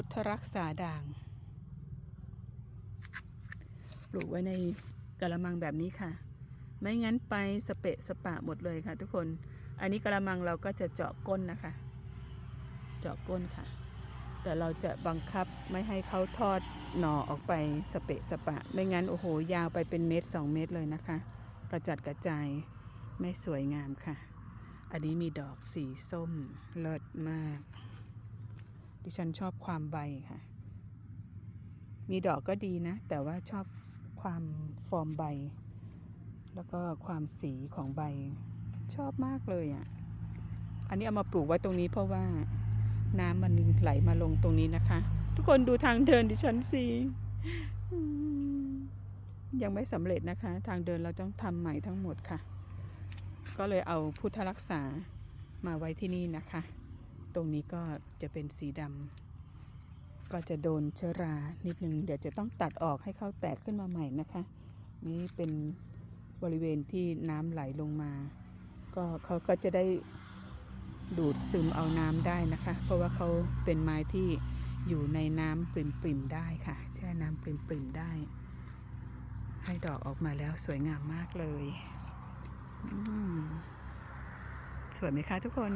พุทธรักษาด่าง ปลูกไว้ในกระมังแบบนี้ค่ะ ไม่งั้นไปสเปะสปะหมดเลยค่ะ ทุกคน อันนี้กระมังเราก็จะเจาะก้นนะคะ เจาะก้นค่ะ แต่เราจะบังคับไม่ให้เขาทอดหน่อออกไปสเปะสปะ ไม่งั้นโอ้โหยาวไปเป็นเมตรสองเมตรเลยนะคะ กระจัดกระจายไม่สวยงามค่ะ อันนี้มีดอกสีส้มเลิศมาก ดิฉันชอบความใบค่ะ มีดอกก็ดีนะ แต่ว่าชอบความฟอร์มใบ แล้วก็ความสีของใบ ชอบมากเลยอะ อันนี้เอามาปลูกไว้ตรงนี้เพราะว่าน้ำมันไหลมาลงตรงนี้นะคะ ทุกคนดูทางเดินดิฉันสิยังไม่สำเร็จนะคะ ทางเดินเราต้องทำใหม่ทั้งหมดค่ะ ก็เลยเอาพุทธรักษามาไว้ที่นี่นะคะ รงนี้ก็จะเป็นสีดำก็จะโดนเชื้อรานิดนึง เดี๋ยวจะต้องตัดออกให้เขาแตกขึ้นมาใหม่นะคะ นี่เป็นบริเวณที่น้ำไหลลงมา ก็เขาก็จะได้ดูดซึมเอาน้ำได้นะคะ เพราะว่าเขาเป็นไม้ที่อยู่ในน้ำปริ่มๆได้ค่ะ แช่น้ำปริ่มๆได้ ให้ดอกออกมาแล้วสวยงามมากเลย สวยไหมคะทุกคน